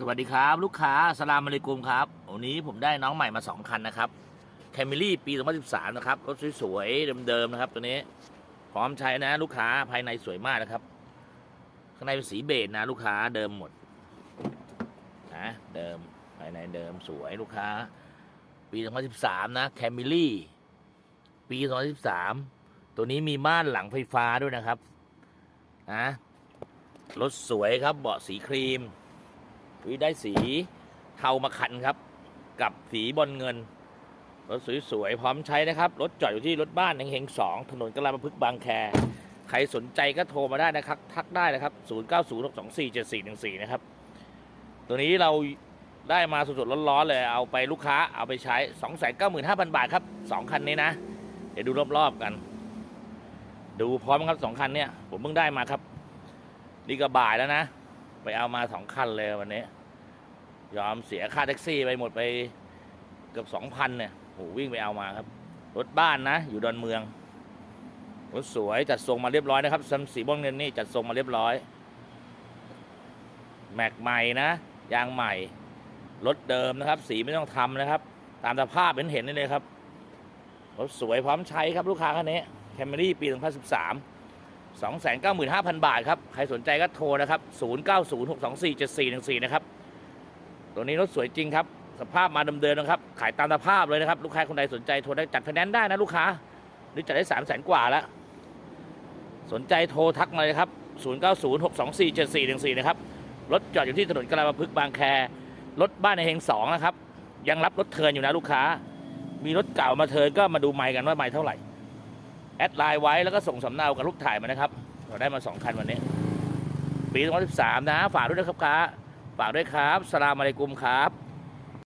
สวัสดีครับ ลูกค้าสลามอะลัยกุมครับวันนี้ผมได้น้องใหม่มา 2 คันนะครับแคมิลี่ปี 2013 นะครับ รถสวยๆ เดิมๆ นะครับ ตัวนี้ พร้อมใช้นะ ลูกค้าภายในสวยมากนะครับ ข้างในเป็นสีเบจนะ ลูกค้าเดิมหมดนะเดิมภายในเดิมสวยลูกค้า ปี 2013 นะแคมิลี่ปี 2013 ตัวนี้มีม่านหลังไฟฟ้าด้วยนะครับนะรถสวยครับเบาะสีครีม วิได้สีเทามาขันครับ กับสีบอลเงิน รถสวยๆพร้อมใช้นะครับ รถจอดอยู่ที่รถบ้านเฮงสองถนนกลาประพฤกบางแค ใครสนใจก็โทรมาได้นะครับ ทักได้นะครับ 0 9 0 6 2 4 7 4 1 4 นะครับ ตัวนี้เราได้มาสดๆร้อนๆเลย เอาไปลูกค้าเอาไปใช้ 295,000 บาทครับ 2 คันนี้นะ เดี๋ยวดูรอบๆกัน ดูพร้อมครับสองคันเนี่ย ผมเพิ่งได้มาครับ นี่ก็บ่ายแล้วนะ ไปเอามาสองคันเลยวันนี้ ยอมเสียค่าแท็กซี่ไปหมดไปเกือบสองพันเนี่ยโหวิ่งไปเอามาครับ รถบ้านนะ อยู่ดอนเมืองรถสวยจัดทรงมาเรียบร้อยนะครับซัมสีบอลเงินนี่จัดทรงมาเรียบร้อย แม็กใหม่นะยางใหม่ รถเดิมนะครับ สีไม่ต้องทำนะครับ ตามสภาพเห็นเห็นนี่เลยครับรถสวยพร้อมใช้ครับลูกค้าคันนี้แคมรี่ปี 2013 295,000 บาทครับ ใครสนใจก็โทรนะครับ 0906247414 นะครับ ตัวนี้รถสวยจริงครับ สภาพมาเดิมๆนะครับ ขายตามสภาพเลยนะครับ ลูกค้าคนใดสนใจโทรได้จัดไฟแนนซ์ได้นะลูกค้า หรือจัดได้ 3 0 0 0 0 0 กว่าแล้ว สนใจโทรทักมาเลยครับ 0906247414 นะครับ รถจอดอยู่ที่ถนนกลาประพฤกบางแค รถบ้านในเฮงสองนะครับ ยังรับรถเทินอยู่นะลูกค้า มีรถเก่ามาเทินก็มาดูไมค์กันว่าไมค์เท่าไหร่ แอดไลน์ไว้แล้วก็ส่งสำเนากับรูปถ่ายมานะครับ เราได้มาสองคันวันนี้ ปี2013นะ ฝากด้วยนะครับค้าฝากด้วยครับสลามอะลัยกุมครับ